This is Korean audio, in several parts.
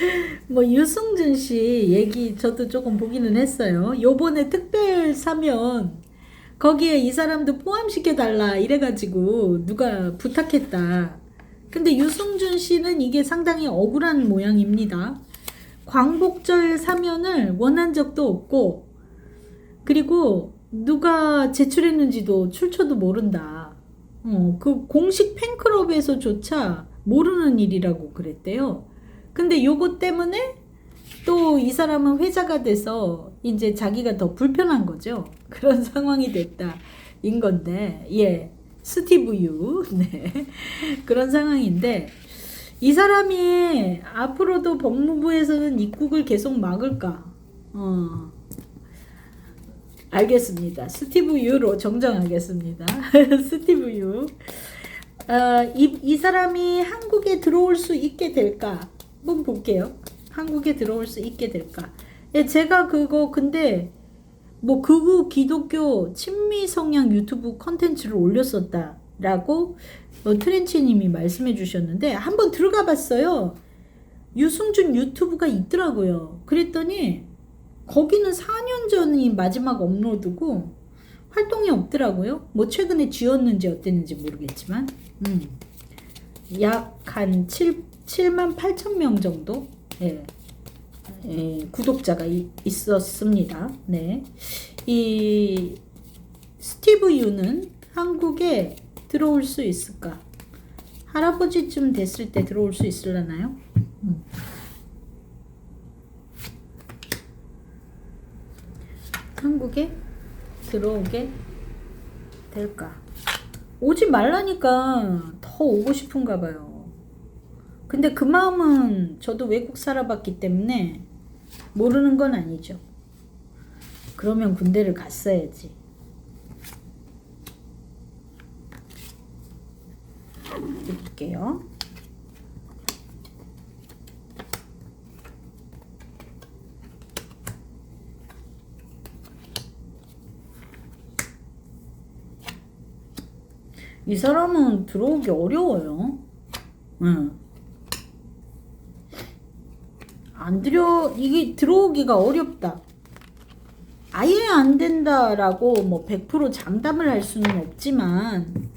뭐 유승준 씨 얘기 저도 조금 보기는 했어요. 요번에 특별 사면 거기에 이 사람도 포함시켜 달라 이래 가지고 누가 부탁했다. 근데 유승준 씨는 이게 상당히 억울한 모양입니다. 광복절 사면을 원한 적도 없고 그리고 누가 제출했는지도 출처도 모른다. 어, 그 공식 팬클럽에서조차 모르는 일이라고 그랬대요. 근데 요거 때문에 또 이 사람은 회자가 돼서 이제 자기가 더 불편한 거죠. 그런 상황이 됐다. 인 건데, 예. 스티브 유. 네. 그런 상황인데, 이 사람이 앞으로도 법무부에서는 입국을 계속 막을까? 어. 알겠습니다. 스티브 유로 정정하겠습니다. 스티브 유. 어, 이, 이 사람이 한국에 들어올 수 있게 될까? 한번 볼게요. 한국에 들어올 수 있게 될까? 예, 제가 그거 근데 뭐 극우 기독교 친미 성향 유튜브 컨텐츠를 올렸었다라고 어, 트렌치님이 말씀해 주셨는데 한번 들어가 봤어요. 유승준 유튜브가 있더라고요. 그랬더니 거기는 4년 전이 마지막 업로드고 활동이 없더라고요. 뭐 최근에 지웠는지 어땠는지 모르겠지만 음. 약한 7, 7만 8천 명 정도 예. 예, 구독자가 이, 있었습니다. 네. 이 스티브 유는 한국에 들어올 수 있을까? 할아버지쯤 됐을 때 들어올 수 있을라나요? 음. 한국에 들어오게 될까? 오지 말라니까 더 오고 싶은가 봐요. 근데 그 마음은 저도 외국 살아봤기 때문에 모르는 건 아니죠. 그러면 군대를 갔어야지. 볼게요. 이 사람은 들어오기 어려워요. 응. 안 들여, 이게 들어오기가 어렵다. 아예 안 된다라고 뭐 100% 장담을 할 수는 없지만,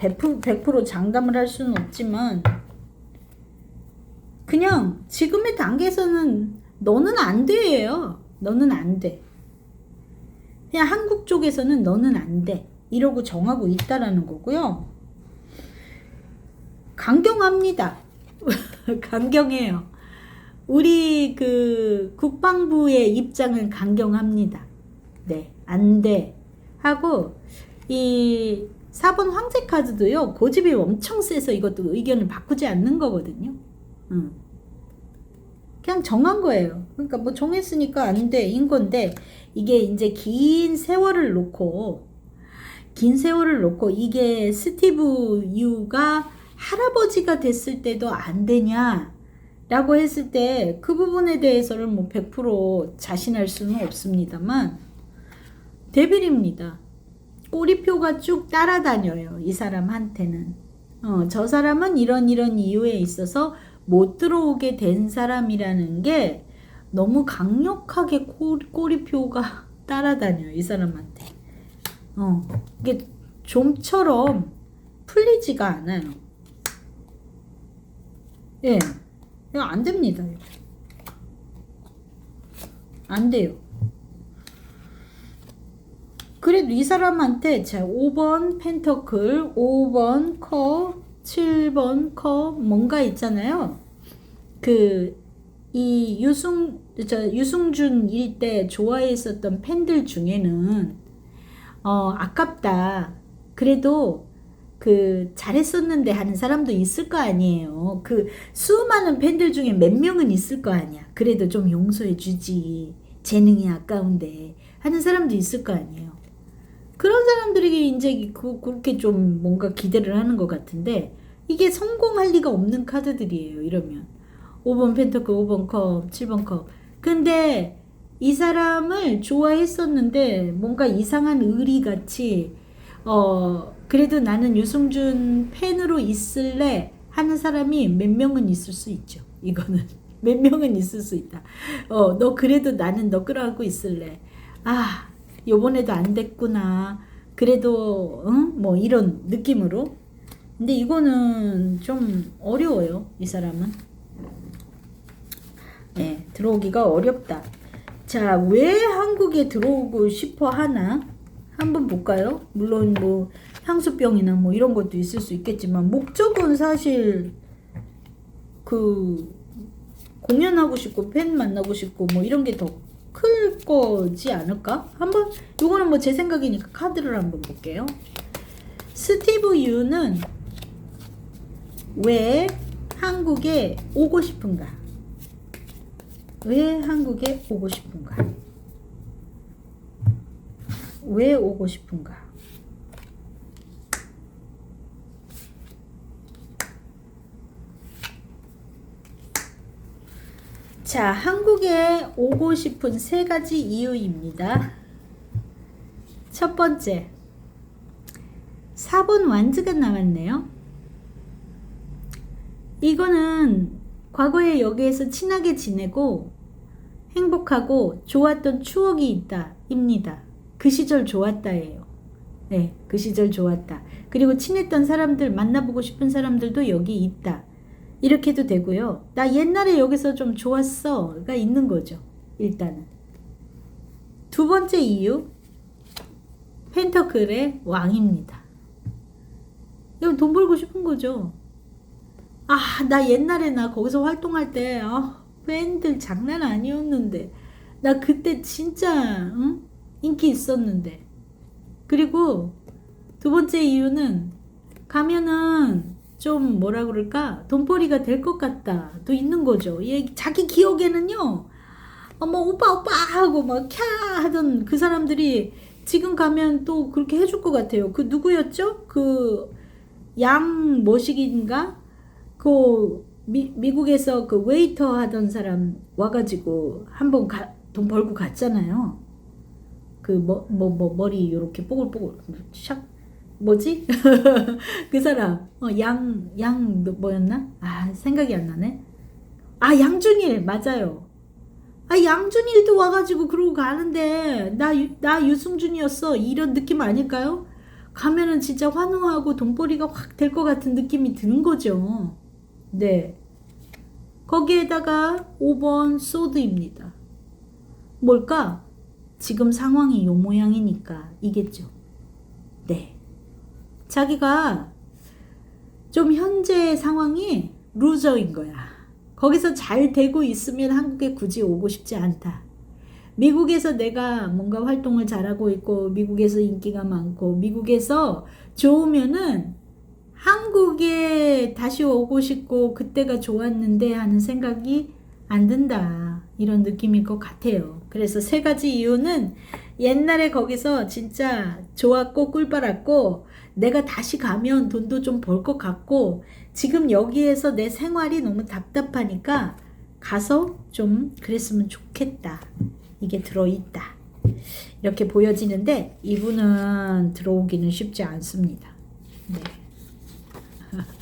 100%, 100% 장담을 할 수는 없지만, 그냥 지금의 단계에서는 너는 안 돼예요. 너는 안 돼. 그냥 한국 쪽에서는 너는 안 돼. 이러고 정하고 있다라는 거고요. 강경합니다. 강경해요. 우리 그 국방부의 입장은 강경합니다. 네, 안 돼. 하고 이 4번 황제 카드도요. 고집이 엄청 세서 이것도 의견을 바꾸지 않는 거거든요. 응. 그냥 정한 거예요. 그러니까 뭐 정했으니까 안 돼. 인 건데 이게 이제 긴 세월을 놓고 긴 세월을 놓고 이게 스티브 유가 할아버지가 됐을 때도 안 되냐 라고 했을 때 그 부분에 대해서는 뭐 100% 자신할 수는 없습니다만 데빌입니다. 꼬리표가 쭉 따라다녀요. 이 사람한테는. 어, 저 사람은 이런 이런 이유에 있어서 못 들어오게 된 사람이라는 게 너무 강력하게 꼬리, 꼬리표가 따라다녀요. 이 사람한테. 어, 이게 좀처럼 풀리지가 않아요. 예. 이거 안 됩니다. 안 돼요. 그래도 이 사람한테 자 5번 펜터클, 5번 컵, 7번 컵 뭔가 있잖아요. 그 이 유승 저 유승준 일때 좋아했었던 팬들 중에는 어 아깝다. 그래도 그 잘했었는데 하는 사람도 있을 거 아니에요. 그 수많은 팬들 중에 몇 명은 있을 거 아니야. 그래도 좀 용서해 주지. 재능이 아까운데 하는 사람도 있을 거 아니에요. 그런 사람들에게 이제 그, 그렇게 좀 뭔가 기대를 하는 것 같은데 이게 성공할 리가 없는 카드들이에요. 이러면 5번 펜터클, 5번 컵, 7번 컵. 근데 이 사람을 좋아했었는데 뭔가 이상한 의리 같이 어 그래도 나는 유승준 팬으로 있을래 하는 사람이 몇 명은 있을 수 있죠. 이거는 몇 명은 있을 수 있다. 어, 너 그래도 나는 너 끌어안고 있을래. 아, 요번에도 안 됐구나. 그래도, 응? 뭐 이런 느낌으로. 근데 이거는 좀 어려워요. 이 사람은. 네, 들어오기가 어렵다. 자, 왜 한국에 들어오고 싶어 하나? 한번 볼까요? 물론 뭐 향수병이나 뭐 이런 것도 있을 수 있겠지만 목적은 사실 그 공연하고 싶고 팬 만나고 싶고 뭐 이런 게 더 클 거지 않을까? 한번 요거는 뭐 제 생각이니까 카드를 한번 볼게요. 스티브 유는 왜 한국에 오고 싶은가? 왜 한국에 오고 싶은가? 왜 오고 싶은가? 자, 한국에 오고 싶은 세 가지 이유입니다. 첫 번째, 4번 완즈가 나왔네요. 이거는 과거에 여기에서 친하게 지내고 행복하고 좋았던 추억이 있다, 입니다. 그 시절 좋았다예요. 네, 그 시절 좋았다. 그리고 친했던 사람들, 만나보고 싶은 사람들도 여기 있다. 이렇게도 되고요. 나 옛날에 여기서 좀 좋았어가 있는 거죠. 일단은. 두 번째 이유, 펜터클의 왕입니다. 이건 돈 벌고 싶은 거죠. 아, 나 옛날에 나 거기서 활동할 때, 아, 팬들 장난 아니었는데. 나 그때 진짜, 응? 인기 있었는데. 그리고 두 번째 이유는 가면은 좀 뭐라 그럴까? 돈벌이가 될 것 같다도 있는 거죠. 얘 자기 기억에는요. 어머 오빠 오빠 하고 막 캬 하던 그 사람들이 지금 가면 또 그렇게 해줄 것 같아요. 그 누구였죠? 그양 뭐식인가? 그 미, 미국에서 그 웨이터 하던 사람 와가지고 한번 돈 벌고 갔잖아요. 그뭐뭐 뭐 머리 요렇게 뽀글뽀글 샥 뭐지? 그 사람 어, 양, 양 뭐였나? 아 생각이 안 나네. 아 양준일 맞아요. 아 양준일도 와가지고 그러고 가는데 나나 유승준이었어 이런 느낌 아닐까요? 가면은 진짜 환호하고 돈벌이가 확 될 것 같은 느낌이 드는 거죠. 네. 거기에다가 5번 소드입니다. 뭘까? 지금 상황이 요 모양이니까 이겠죠. 네. 자기가 좀 현재 상황이 루저인 거야. 거기서 잘 되고 있으면 한국에 굳이 오고 싶지 않다. 미국에서 내가 뭔가 활동을 잘하고 있고, 미국에서 인기가 많고, 미국에서 좋으면은 한국에 다시 오고 싶고, 그때가 좋았는데 하는 생각이 안 든다. 이런 느낌일 것 같아요. 그래서 세 가지 이유는 옛날에 거기서 진짜 좋았고, 꿀빨았고, 내가 다시 가면 돈도 좀 벌 것 같고 지금 여기에서 내 생활이 너무 답답하니까 가서 좀 그랬으면 좋겠다. 이게 들어있다. 이렇게 보여지는데 이분은 들어오기는 쉽지 않습니다. 네.